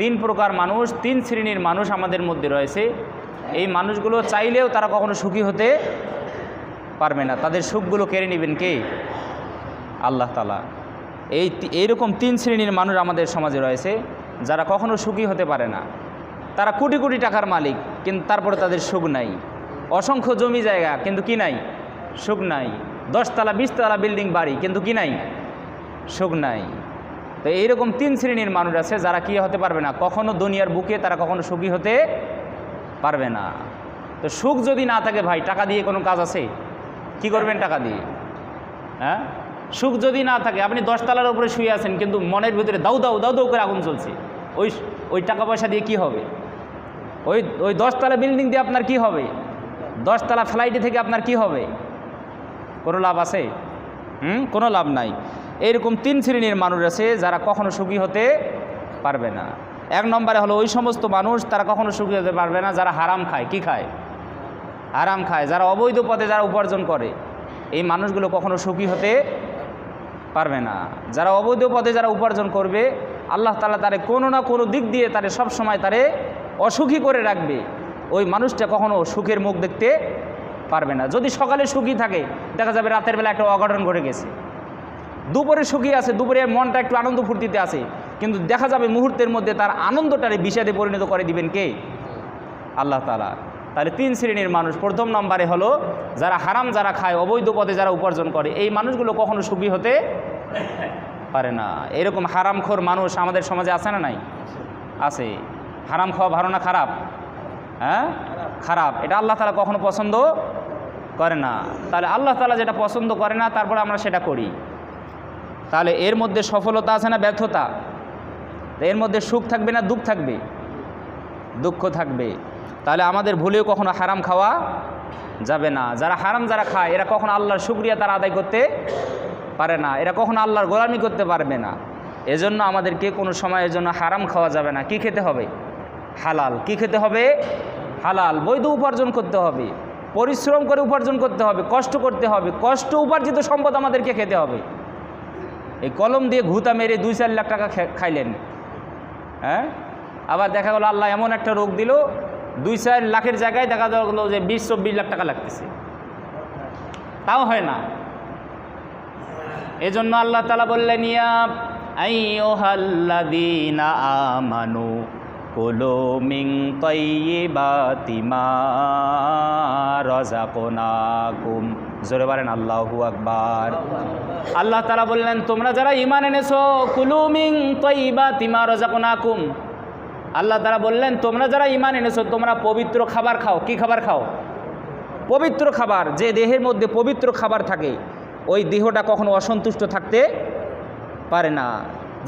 তিন প্রকার মানুষ, তিন শ্রেণির মানুষ আমাদের মধ্যে রয়েছে। এই মানুষগুলো চাইলেও তারা কখনো সুখী হতে পারবে না। তাদের সুখগুলো কেড়ে নেবেন কে? আল্লাহ তালা এই এইরকম তিন শ্রেণির মানুষ আমাদের সমাজে রয়েছে, যারা কখনো সুখী হতে পারে না। তারা কোটি কোটি টাকার মালিক, কিন্তু তারপরে তাদের সুখ নাই। অসংখ্য জমি জায়গা, কিন্তু কি নাই? সুখ নাই। দশতলা, বিশতলা বিল্ডিং বাড়ি, কিন্তু কি নাই? সুখ নাই। তো এইরকম তিন শ্রেণির মানুষ আছে যারা কি হতে পারবে না? কখনো দুনিয়ার বুকে তারা কখনো সুখী হতে পারবে না। তো সুখ যদি না থাকে ভাই, টাকা দিয়ে কোনো কাজ আছে? কি করবেন টাকা দিয়ে? হ্যাঁ? সুখ যদি না থাকে, আপনি দশতলার উপরে শুয়ে আছেন, কিন্তু মনের ভিতরে দাউ দাউ দাউ দাউ করে আগুন চলছে। ওই ওই টাকা পয়সা দিয়ে কি হবে? ওই ওই দশতলা বিল্ডিং দিয়ে আপনার কি হবে? দশতলা ফ্লাইটে থেকে আপনার কি হবে? কোনো লাভ আছে? হুম? কোনো লাভ নাই। এরকম তিন শ্রেণির মানুষ আছে যারা কখনো সুখী হতে পারবে না। এক নম্বরে হলো ওই সমস্ত মানুষ তারা কখনো সুখী হতে পারবে না, যারা হারাম খায়। কি খায়? হারাম খায়। যারা অবৈধ পথে যারা উপার্জন করে, এই মানুষগুলো কখনো সুখী হতে পারবে না। যারা অবৈধ পথে যারা উপার্জন করবে, আল্লাহ তালা তারে কোনো না কোনো দিক দিয়ে তারে সব সময় তারে অসুখী করে রাখবে। ওই মানুষটা কখনো সুখের মুখ দেখতে পারবে না। যদি সকালে সুখী থাকে, দেখা যাবে রাতের বেলা একটা অঘটন ঘটে গেছে। দুপুরে সুখী আছে, দুপুরে মনটা একটু আনন্দ ফুর্তিতে আছে। কিন্তু দেখা যাবে মুহূর্তের মধ্যে তার আনন্দটারে বিষাদে পরিণত করে দিবেন কে? আল্লাহ তালা তাহলে তিন শ্রেণির মানুষ, প্রথম নম্বরে হলো যারা হারাম, যারা খায়, অবৈধ পথে যারা উপার্জন করে, এই মানুষগুলো কখনো সুখী হতে পারে না। এরকম হারামখোর মানুষ আমাদের সমাজে আছে না নাই? আছে। হারাম খাওয়া না খারাপ? হ্যাঁ? খারাপ। এটা আল্লাহ তালা কখনো পছন্দ করে না। তাহলে আল্লাহ তালা যেটা পছন্দ করে না, তারপরে আমরা সেটা করি। তাহলে এর মধ্যে সফলতা আছে না ব্যর্থতা? এর মধ্যে সুখ থাকবে না দুঃখ থাকবে? দুঃখ থাকবে। তাহলে আমাদের ভুলেও কখনো হারাম খাওয়া যাবে না। যারা হারাম যারা খায়, এরা কখনো আল্লাহর শুক্রিয়া তারা আদায় করতে পারে না। এরা কখনো আল্লাহর গোলামি করতে পারবে না। এজন্য আমাদেরকে কোনো সময়ের জন্য হারাম খাওয়া যাবে না। কি খেতে হবে? হালাল। কি খেতে হবে? হালাল। বৈধ উপার্জন করতে হবে। পরিশ্রম করে উপার্জন করতে হবে। কষ্ট করতে হবে। কষ্ট উপার্জিত সম্পদ আমাদেরকে খেতে হবে। এই কলম দিয়ে ঘুতা মেরে দুই চার লাখ টাকা খাইলেন। হ্যাঁ? আবার দেখা গেলো আল্লাহ এমন একটা রোগ দিল, দুই চার লাখের জায়গায় দেখা গেলো যে বিশ, চব্বিশ লাখ টাকা লাগতেছে। তাও হয় না। এই জন্য আল্লাহ তালা বললেন, ইয়া আই হাল্লা আমানু। কুলু মিন তাইয়্যিবাতি মা রাযাকনাকুম। জোরে বলেন, আল্লাহু আকবার। আল্লাহ তালা বললেন, তোমরা যারা ইমান এনেছো কুলু মিন তাইয়্যিবাতি মা রাযাকনাকুম। আল্লাহ তালা বললেন, তোমরা যারা ইমান এনেছো, তোমরা পবিত্র খাবার খাও। কি খাবার খাও? পবিত্র খাবার, যে দেহের মধ্যে পবিত্র খাবার থাকে, ওই দেহটা কখনো অসন্তুষ্ট থাকতে পারে না।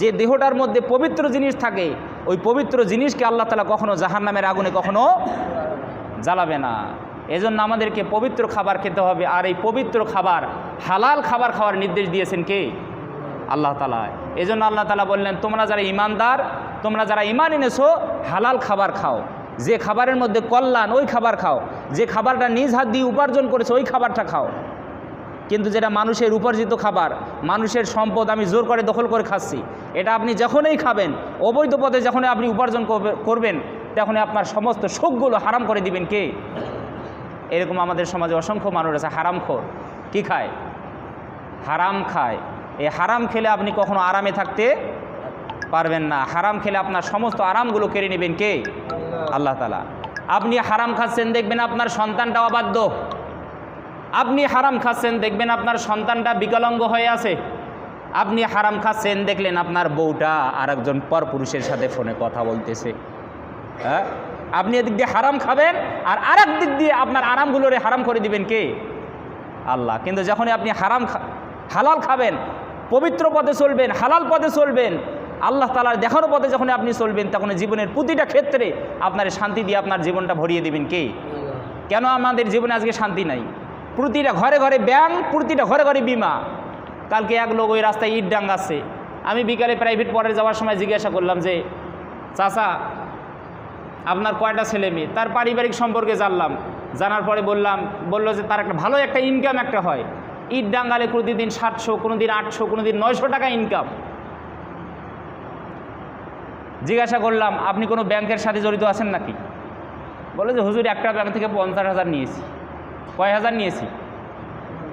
যে দেহটার মধ্যে পবিত্র জিনিস থাকে ওই পবিত্র জিনিসকে আল্লাহ তালা কখনো জাহান নামের আগুনে কখনো জ্বালাবে না। এজন্য আমাদেরকে পবিত্র খাবার খেতে হবে। আর এই পবিত্র খাবার, হালাল খাবার খাওয়ার নির্দেশ দিয়েছেন কে? আল্লাহ তালা। এজন্য আল্লাহ তালা বললেন, তোমরা যারা ইমানদার, তোমরা যারা ইমান এনেছো, হালাল খাবার খাও। যে খাবারের মধ্যে কল্যাণ, ওই খাবার খাও। যে খাবারটা নিজ হাত দিয়ে উপার্জন করেছে, ওই খাবারটা খাও। কিন্তু যেটা মানুষের উপার্জিত খাবার মানুষের সম্পদ আমি জোর করে দখল করে খাচ্ছি এটা আপনি যখনই খাবেন অবৈধ পথে যখনই আপনি উপার্জন করবে- করবেন তখনই আপনার সমস্ত সুখগুলো হারাম করে দিবেন কে? এরকম আমাদের সমাজে অসংখ্য মানুষ আছে হারামখোর কি খায়? হারাম খায়। এই হারাম খেলে আপনি কখনো আরামে থাকতে পারবেন না। হারাম খেলে আপনার সমস্ত আরামগুলো কেড়ে নেবেন কে? আল্লাহ। তালা আপনি হারাম খাচ্ছেন দেখবেন আপনার সন্তানটাও অবাধ্য। আপনি হারাম খাচ্ছেন দেখবেন আপনার সন্তানটা বিকলাঙ্গ হয়ে আছে। আপনি হারাম খাচ্ছেন দেখলেন আপনার বউটা আর একজন পরপুরুষের সাথে ফোনে কথা বলতেছে। হ্যাঁ? আপনি এদিক দিয়ে হারাম খাবেন আর আরেক দিক দিয়ে আপনার আরামগুলোরে হারাম করে দিবেন কে? আল্লাহ। কিন্তু যখনই আপনি হারাম খা- হালাল খাবেন পবিত্র পথে চলবেন হালাল পথে চলবেন আল্লাহ তালার দেখানো পথে যখন আপনি চলবেন তখন জীবনের প্রতিটা ক্ষেত্রে আপনার শান্তি দিয়ে আপনার জীবনটা ভরিয়ে দিবেন কে? কেন আমাদের জীবনে আজকে শান্তি নাই? প্রতিটা ঘরে ঘরে ব্যাংক প্রতিটা ঘরে ঘরে বিমা। কালকে এক লোক ওই রাস্তায় ইট ডাঙ্গাচ্ছে। আমি বিকালে প্রাইভেট পড়ে যাওয়ার সময় জিজ্ঞাসা করলাম যে, চাচা, আপনার কয়টা ছেলে মেয়ে? তার পারিবারিক সম্পর্কে জানলাম। জানার পরে বললাম, বলল যে তার একটা ভালো একটা ইনকাম একটা হয়। ইট ডাঙ্গালে প্রতিদিন সাতশো কোনো দিন আটশো কোনো দিন নয়শো টাকা ইনকাম জিজ্ঞাসা করলাম, আপনি কোনো ব্যাংকের সাথে জড়িত আছেন নাকি? বলে যে, হুজুর, একটা ব্যাংক থেকে পঞ্চাশ হাজার নিয়েছি। কয় হাজার নিয়েছি?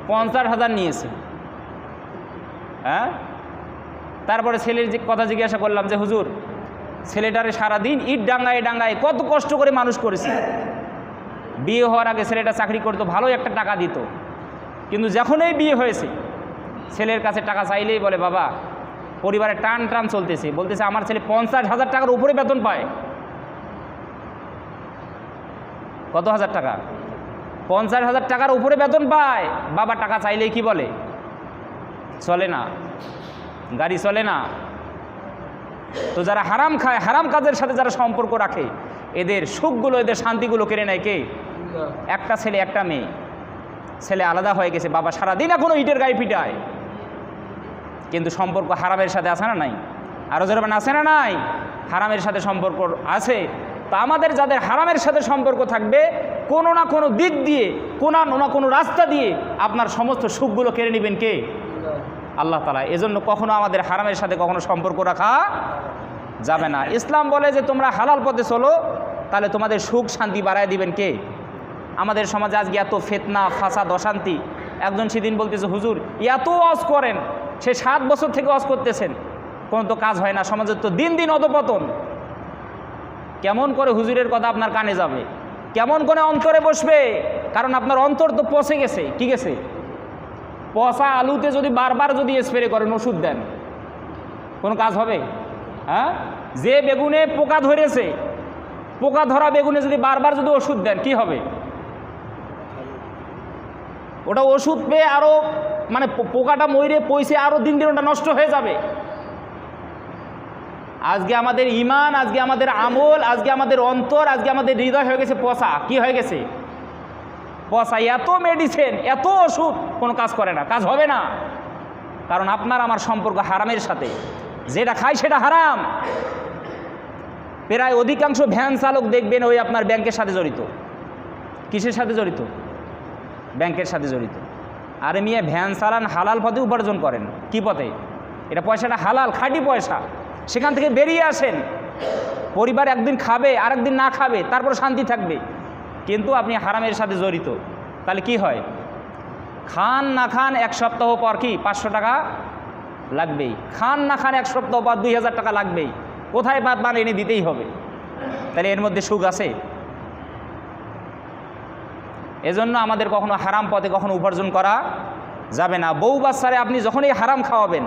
পঞ্চাশ হাজার নিয়েছি। হ্যাঁ? তারপরে ছেলের যে কথা জিজ্ঞাসা করলাম যে, হুজুর, ছেলেটারে সারাদিন ইট ডাঙ্গায় ডাঙ্গায় কত কষ্ট করে মানুষ করেছি। বিয়ে হওয়ার আগে ছেলেটা চাকরি করতো ভালো একটা টাকা দিত। কিন্তু যখনই বিয়ে হয়েছে, ছেলের কাছে টাকা চাইলেই বলে, বাবা, পরিবারে টান টান চলতেছে। বলতেছে, আমার ছেলে পঞ্চাশ হাজার টাকার উপরে বেতন পায়। কত হাজার টাকা? পঞ্চাশ হাজার টাকার উপরে বেতন পায়। বাবা টাকা চাইলেই কি বলে? চলে না। গাড়ি চলে না। তো যারা হারাম খায় হারাম কাজের সাথে যারা সম্পর্ক রাখে এদের সুখগুলো এদের শান্তিগুলো কেড়ে নেয় কে? একটা ছেলে একটা মেয়ে। ছেলে আলাদা হয়ে গেছে বাবা সারাদিন এখনও ইটের গায়ে পিটায়। কিন্তু সম্পর্ক হারামের সাথে আছে না নাই? আরও যেরকম আছে না নাই? হারামের সাথে সম্পর্ক আছে? তো আমাদের যাদের হারামের সাথে সম্পর্ক থাকবে, কোনো না কোনো দিক দিয়ে, কোনো না কোনো রাস্তা দিয়ে আপনার সমস্ত সুখগুলো কেড়ে নেবেন কে? আল্লাহ তালা এজন্য কখনো আমাদের হারামের সাথে কখনো সম্পর্ক রাখা যাবে না। ইসলাম বলে যে, তোমরা হালাল পথে চলো, তাহলে তোমাদের সুখ শান্তি বাড়ায় দিবেন কে? আমাদের সমাজে আজকে এত ফেতনা, ফাসাদ, অশান্তি। একজন সেদিন বলতেছে, হুজুর, এত অজ করেন, সে সাত বছর থেকে অজ করতেছেন। কোনো তো কাজ হয় না, সমাজের তো দিন দিন অধপতন। কেমন করে হুজুরের কথা আপনার কানে যাবে? কেমন করে অন্তরে বসবে? কারণ আপনার অন্তর তো পচে গেছে, কি গেছে? পচা আলুতে যদি বারবার যদি স্প্রে করেন, ওষুধ দেন। কোনো কাজ হবে? হ্যাঁ? যে বেগুনে পোকা ধরেছে, পোকা ধরা বেগুনে যদি বারবার যদি ওষুধ দেন, কি হবে? ওটা ওষুধ পেয়ে আরও মানে পোকাটা ময়রে পয়সে আরও দিন দিন ওটা নষ্ট হয়ে যাবে। আজকে আমাদের ইমান আজকে আমাদের আমল, আজকে আমাদের অন্তর, আজকে আমাদের হৃদয় হয়ে গেছে পচা। কি হয়ে গেছে? পচা। এত মেডিসিন এত ওষুধ কোনো কাজ করে না। কাজ হবে না। কারণ আপনার আমার সম্পর্ক হারামের সাথে। যেটা খায় সেটা হারাম। প্রায় অধিকাংশ ভ্যান চালক দেখবেন ওই আপনার ব্যাংকের সাথে জড়িত। কিসের সাথে জড়িত? ব্যাংকের সাথে জড়িত। আরে মিয়া, ভ্যান চালান হালাল পথে উপার্জন করেন। কি পথে? এটা পয়সাটা হালাল, খাঁটি পয়সা। সেখান থেকে বেরিয়ে আসেন। পরিবার একদিন খাবে আর একদিন না খাবে তারপর শান্তি থাকবে। কিন্তু আপনি হারামের সাথে জড়িত। তাহলে কি হয়? খান না খান এক সপ্তাহ পর কি পাঁচশো টাকা লাগবেই? খান না খান এক সপ্তাহ পর দুই হাজার টাকা লাগবেই। কোথায় বাদ মান এনে দিতেই হবে? তাহলে এর মধ্যে সুখ আছে? এজন্য আমাদের কখনো হারাম পথে কখনো উপার্জন করা যাবে না। বউ বাচ্চারে আপনি যখনই হারাম খাওয়াবেন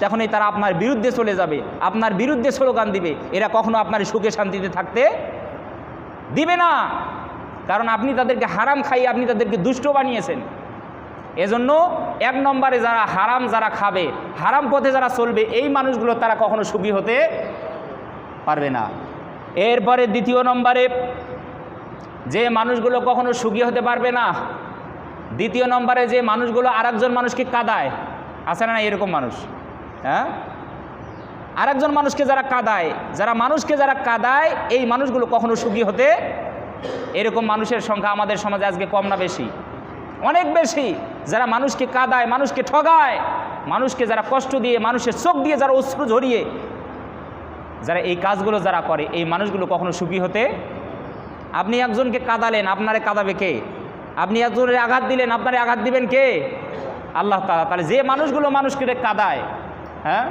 তখনই তারা আপনার বিরুদ্ধে চলে যাবে, আপনার বিরুদ্ধে স্লোগান দিবে। এরা কখনো আপনার সুখে শান্তিতে থাকতে দিবে না। কারণ আপনি তাদেরকে হারাম খাইয়ে আপনি তাদেরকে দুষ্ট বানিয়েছেন। এজন্য এক নম্বরে যারা হারাম যারা খাবে, হারাম পথে যারা চলবে, এই মানুষগুলো তারা কখনো সুখী হতে পারবে না। এরপরে দ্বিতীয় নম্বরে, যে মানুষগুলো কখনো সুখী হতে পারবে না, দ্বিতীয় নম্বরে যে মানুষগুলো আরেকজন মানুষকে কাদায়, আছে না না এরকম মানুষ? হ্যাঁ? আরেকজন মানুষকে যারা কাদায়, যারা মানুষকে যারা কাদায়, এই মানুষগুলো কখনো সুখী হতে এরকম মানুষের সংখ্যা আমাদের সমাজে আজকে কম না বেশি। অনেক বেশি। যারা মানুষকে কাদায়, মানুষকে ঠগায়, মানুষকে যারা কষ্ট দিয়ে, মানুষের চোখ দিয়ে যারা অশ্রু ঝরিয়ে, যারা এই কাজগুলো যারা করে, এই মানুষগুলো কখনো সুখী হতে? আপনি একজনকে কাদালেন, আপনারে কাদাবে কে? আপনি একজনের আঘাত দিলেন, আপনারে আঘাত দিবেন কে? আল্লাহ তালা তাহলে যে মানুষগুলো মানুষকে কাদায় হ্যাঁ?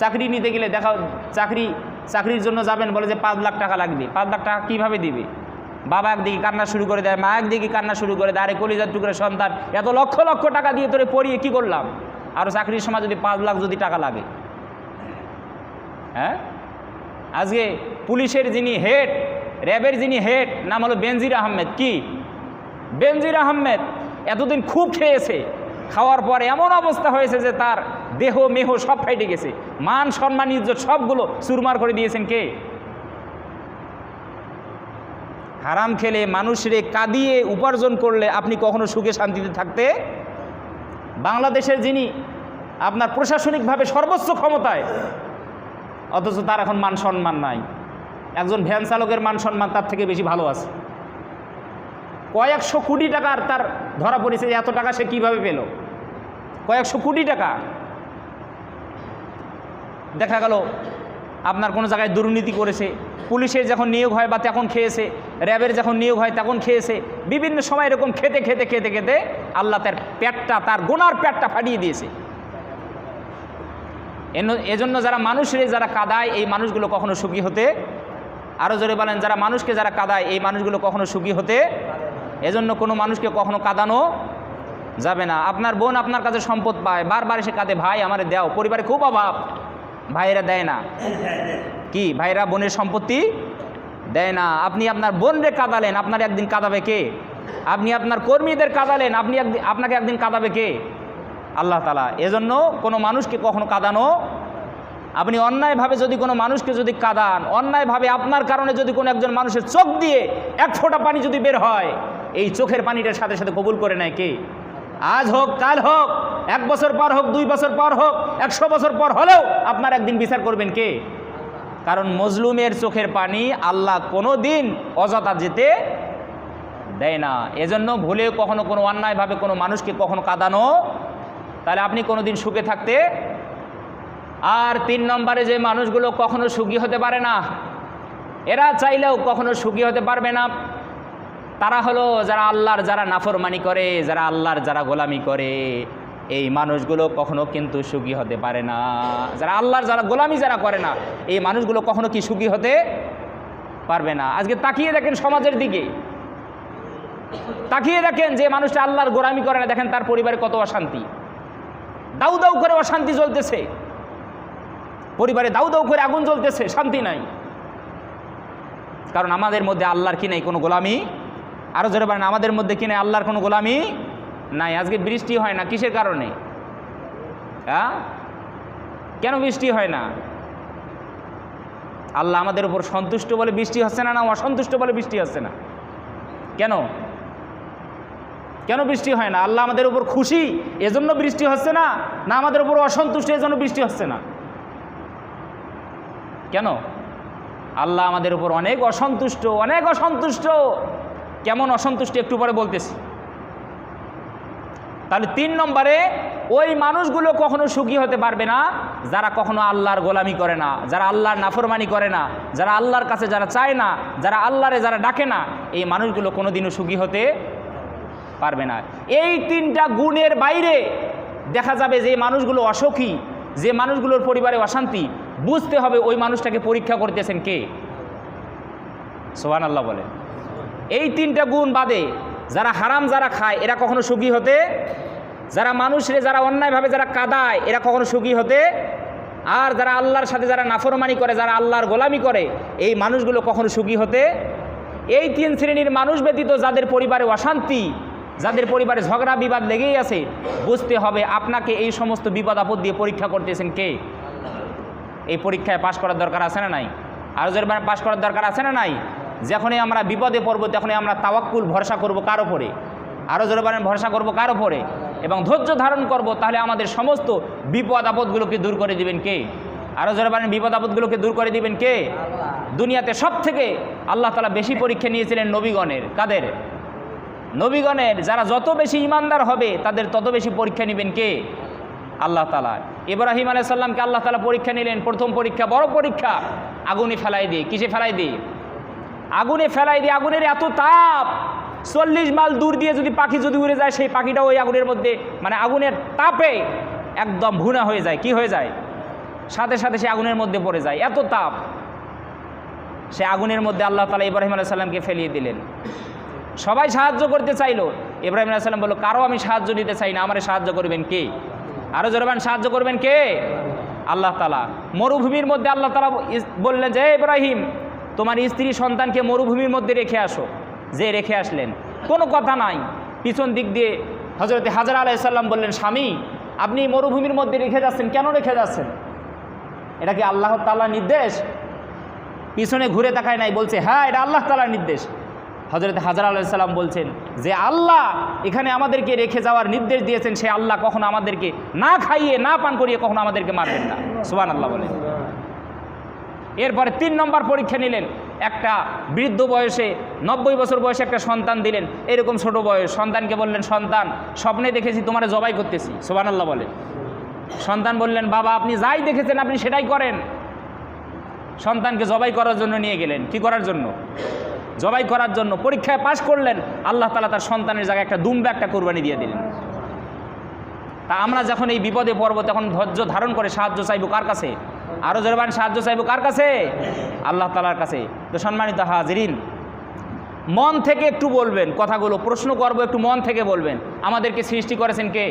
চাকরি নিতে গেলে দেখা চাকরি, চাকরির জন্য যাবেন বলে যে পাঁচ লাখ টাকা লাগবে। পাঁচ লাখ টাকা কীভাবে দিবে? বাবা একদিকে কান্না শুরু করে দেয়, মা একদিকে কান্না শুরু করে দেয়, আরে কলিজার টুকরে সন্তান, এত লক্ষ লক্ষ টাকা দিয়ে তোরে পড়িয়ে কী করলাম? আরও চাকরির সময় যদি পাঁচ লাখ যদি টাকা লাগে। হ্যাঁ? আজকে পুলিশের যিনি হেড, র্যাবের যিনি হেড, নাম হলো বেনজির আহমেদ। কি? বেনজির আহমেদ এতদিন খুব খেয়েছে, খাওয়ার পর এমন অবস্থা হয়েছে যে তার দেহ, মেহ সব ফাইটে গেছে। মান, সম্মান, ইজ্জত সবগুলো চুরমার করে দিয়েছেন কে? হারাম খেলে মানুষরে কাঁদিয়ে উপার্জন করলে আপনি কখনো সুখে শান্তিতে থাকতে? বাংলাদেশের যিনি আপনার প্রশাসনিকভাবে সর্বোচ্চ ক্ষমতায়, অথচ তার এখন মান, সম্মান নাই। একজন ভ্যান চালকের মান, সম্মান তার থেকে বেশি ভালো আছে। কয়েকশো কোটি টাকার তার ধরা পড়েছে এত টাকা সে কীভাবে পেল? কয়েকশো কোটি টাকা দেখা গেল আপনার কোনো জায়গায় দুর্নীতি করেছে। পুলিশের যখন নিয়োগ হয় বা তখন খেয়েছে, র্যাবের যখন নিয়োগ হয় তখন খেয়েছে, বিভিন্ন সময় এরকম খেতে খেতে খেতে খেতে আল্লাহ তার পেটটা, তার গোনার পেটটা ফাটিয়ে দিয়েছে। এজন্য যারা মানুষের যারা কাদায়, এই মানুষগুলো কখনো সুখী হতে আরও জোরে বলেন, যারা মানুষকে যারা কাদায়, এই মানুষগুলো কখনো সুখী হতে এজন্য কোনো মানুষকে কখনো কাঁদানো যাবে না। আপনার বোন আপনার কাছে সম্পদ পায়, বারবার এসে কাঁদে, ভাই আমারে দাও। পরিবারে খুব অভাব। ভাইয়েরা দেয় না। কি? ভাইরা বোনের সম্পত্তি দেয় না। আপনি আপনার বোনরে কাঁদালেন, আপনার একদিন কাঁদাবে কে? আপনি আপনার কর্মীদের কাঁদালেন, আপনি একদিন আপনাকে একদিন কাঁদাবে কে? আল্লাহ তালা এজন্য কোনো মানুষকে কখনো কাঁদানো, আপনি অন্যায়ভাবে যদি কোনো মানুষকে যদি কাঁদান, অন্যায়ভাবে আপনার কারণে যদি কোনো একজন মানুষের চোখ দিয়ে এক ফোঁটা পানি যদি বের হয়, এই চোখের পানিটার সাথে সাথে কবুল করে নেয় কে? আজ হোক, কাল হোক, এক বছর পর হোক, দুই বছর পর হোক, একশো বছর পর হলেও আপনার একদিন বিচার করবেন কে? কারণ মজলুমের চোখের পানি আল্লাহ কোনো দিন অযথা যেতে দেয় না। এজন্য ভুলেও কখনো কোনো অন্যায়ভাবে কোনো মানুষকে কখনো কাঁদানো। তাহলে আপনি কোনো দিন সুখে থাকতে আর তিন নম্বরে যে মানুষগুলো কখনো সুখী হতে পারে না, এরা চাইলেও কখনো সুখী হতে পারবে না। তারা হলো যারা আল্লাহর যারা নাফরমানি করে, যারা আল্লাহর যারা গোলামি করে। এই মানুষগুলো কখনো কিন্তু সুখী হতে পারে না। যারা আল্লাহর যারা গোলামি যারা করে না, এই মানুষগুলো কখনো কি সুখী হতে পারবে না? আজকে তাকিয়ে দেখেন সমাজের দিকে। তাকিয়ে দেখেন যে মানুষটা আল্লাহর গোলামি করে না, দেখেন তার পরিবারে কত অশান্তি। দাউ দাউ করে অশান্তি চলতেছে পরিবারে দাউ দাউ করে আগুন জ্বলতেছে, শান্তি নাই। কারণ আমাদের মধ্যে আল্লাহর কি নেই? কোনো গোলামি আরও জোরে বলেন, আমাদের মধ্যে কিনে আল্লাহর কোনো গোলামি নাই। আজকে বৃষ্টি হয় না, কিসের কারণে? হ্যাঁ? কেন বৃষ্টি হয় না? আল্লাহ আমাদের উপর সন্তুষ্ট বলে বৃষ্টি হচ্ছে না না অসন্তুষ্ট বলে বৃষ্টি হচ্ছে না? কেন? কেন বৃষ্টি হয় না? আল্লাহ আমাদের উপর খুশি, এজন্য বৃষ্টি হচ্ছে না না আমাদের উপর অসন্তুষ্ট, এজন্য বৃষ্টি হচ্ছে না? কেন? আল্লাহ আমাদের উপর অনেক অসন্তুষ্ট অনেক অসন্তুষ্ট। কেমন অসন্তুষ্ট একটু পরে বলতেছি। তাহলে তিন নম্বরে, ওই মানুষগুলো কখনো সুখী হতে পারবে না, যারা কখনো আল্লাহর গোলামি করে না, যারা আল্লাহর নাফরমানি করে না, যারা আল্লাহর কাছে যারা চায় না, যারা আল্লাহরে যারা ডাকে না, এই মানুষগুলো কোনোদিনও সুখী হতে পারবে না। এই তিনটা গুণের বাইরে দেখা যাবে যে মানুষগুলো অসুখী, যে মানুষগুলোর পরিবারে অশান্তি, বুঝতে হবে ওই মানুষটাকে পরীক্ষা করতেছেন কে? সোহান আল্লাহ বলে এই তিনটা গুণ বাদে যারা হারাম, যারা খায়, এরা কখনো সুখী হতে, যারা মানুষরে যারা অন্যায়ভাবে যারা কাদায়, এরা কখনো সুখী হতে, আর যারা আল্লাহর সাথে যারা নাফরমানি করে, যারা আল্লাহর গোলামি করে, এই মানুষগুলো কখনো সুখী হতে, এই তিন শ্রেণির মানুষ ব্যতীত যাদের পরিবারে অশান্তি, যাদের পরিবারে ঝগড়া, বিবাদ লেগেই আছে, বুঝতে হবে আপনাকে এই সমস্ত বিপদ আপদ দিয়ে পরীক্ষা করতেছেন কে? এই পরীক্ষায় পাশ করার দরকার আছে না নাই? যদি পাশ করার দরকার আছে না নাই? যখনই আমরা বিপদে পড়ব, তখনই আমরা তাওয়াক্কুল, ভরসা করব কার ওপরে আরও জোরে বলেন, ভরসা করব কার ওপরে এবং ধৈর্য ধারণ করব, তাহলে আমাদের সমস্ত বিপদ আপদগুলোকে দূর করে দিবেন কে? আরও জোরে বলেন, বিপদ আপদগুলোকে দূর করে দিবেন কে? দুনিয়াতে সব থেকে আল্লাহ তালা বেশি পরীক্ষা নিয়েছিলেন নবীগণের। কাদের? নবীগণের। যারা যত বেশি ইমানদার হবে, তাদের তত বেশি পরীক্ষা নেবেন কে? আল্লাহ তালা ইব্রাহিম আলাইসাল্লামকে আল্লাহ তালা পরীক্ষা নিলেন। প্রথম পরীক্ষা বড় পরীক্ষা। আগুনে ফেলাই দিয়ে। কিসে ফেলাই দিয়ে? আগুনে ফেলাই দিয়ে, আগুনের এত তাপ, চল্লিশ মাইল দূর দিয়ে যদি পাখি যদি উড়ে যায়, সেই পাখিটা ওই আগুনের মধ্যে মানে আগুনের তাপে একদম ভুনা হয়ে যায়। কি হয়ে যায়? সাথে সাথে সে আগুনের মধ্যে পড়ে যায়। এত তাপ। সে আগুনের মধ্যে আল্লাহ তালা ইব্রাহিম আলাইসাল্লামকে ফেলিয়ে দিলেন। সবাই সাহায্য করতে চাইলো। ইব্রাহিম আলাইসাল্লাম বলল, কারও আমি সাহায্য নিতে চাই না, আমারে সাহায্য করবেন কে? আরও জোরবান সাহায্য করবেন কে? আল্লাহ তালা মরুভূমির মধ্যে আল্লাহ তালা বললেন যে, "হে ইব্রাহিম তোমার স্ত্রী সন্তানকে মরুভূমির মধ্যে রেখে আসো। যে রেখে আসলেন। কোনো কথা নাই। পিছন দিক দিয়ে হজরতে হাজার আলাইসাল্লাম বললেন, স্বামী, আপনি মরুভূমির মধ্যে রেখে যাচ্ছেন। কেন রেখে যাচ্ছেন? এটা কি আল্লাহ তাল্লাহ নির্দেশ? পিছনে ঘুরে তাকায় নাই, বলছে হ্যাঁ এটা আল্লাহ তালার নির্দেশ। হজরত হাজার আলাইসাল্লাম বলছেন, যে আল্লাহ এখানে আমাদেরকে রেখে যাওয়ার নির্দেশ দিয়েছেন, সে আল্লাহ কখনো আমাদেরকে না খাইয়ে, না পান করিয়ে কখনো আমাদেরকে মারবেন না। সুবান আল্লাহ বলেন এরপরে তিন নম্বর পরীক্ষা নিলেন। একটা বৃদ্ধ বয়সে, নব্বই বছর বয়সে একটা সন্তান দিলেন। এরকম ছোট বয়স, সন্তানকে বললেন, সন্তান, স্বপ্নে দেখেছি, তোমার জবাই করতেছি। সুবান আল্লাহ বলেন। সন্তান বললেন, বাবা, আপনি যাই দেখেছেন, আপনি সেটাই করেন। সন্তানকে জবাই করার জন্য নিয়ে গেলেন। কি করার জন্য? জবাই করার জন্য পরীক্ষায় পাশ করলেন। আল্লাহ তালা তার সন্তানের জায়গায় একটা দুম্বা একটা কোরবানি দিয়ে দিলেন। তা আমরা যখন এই বিপদে পড়ব, তখন ধৈর্য ধারণ করে সাহায্য চাইব কার কাছে? আরও জোরবান সাহায্য চাইব। কার কাছে? আল্লাহ তালার কাছে। তো সম্মানিত হাজরিন, মন থেকে একটু বলবেন কথাগুলো, প্রশ্ন করব একটু মন থেকে বলবেন। আমাদেরকে সৃষ্টি করেছেন কে?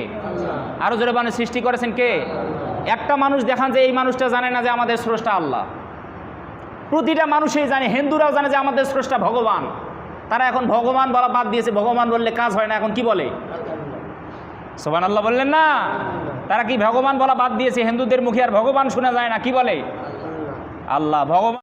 আরও জোরে সৃষ্টি করেছেন কে? একটা মানুষ দেখান যে এই মানুষটা জানে না যে আমাদের স্রষ্টা আল্লাহ। প্রতিটা মানুষই জানে, হিন্দুরাও জানে যে আমাদের স্রষ্টা ভগবান। তারা এখন ভগবান বলা বাদ দিয়েছে, ভগবান বললে কাজ হয় না, এখন কি বলে? সোবান আল্লাহ বললেন না? তারা কি ভগবান বলা বাদ দিয়েছে? হিন্দুদের মুখে আর ভগবান শোনা যায় না, কি বলে? আল্লাহ, ভগবান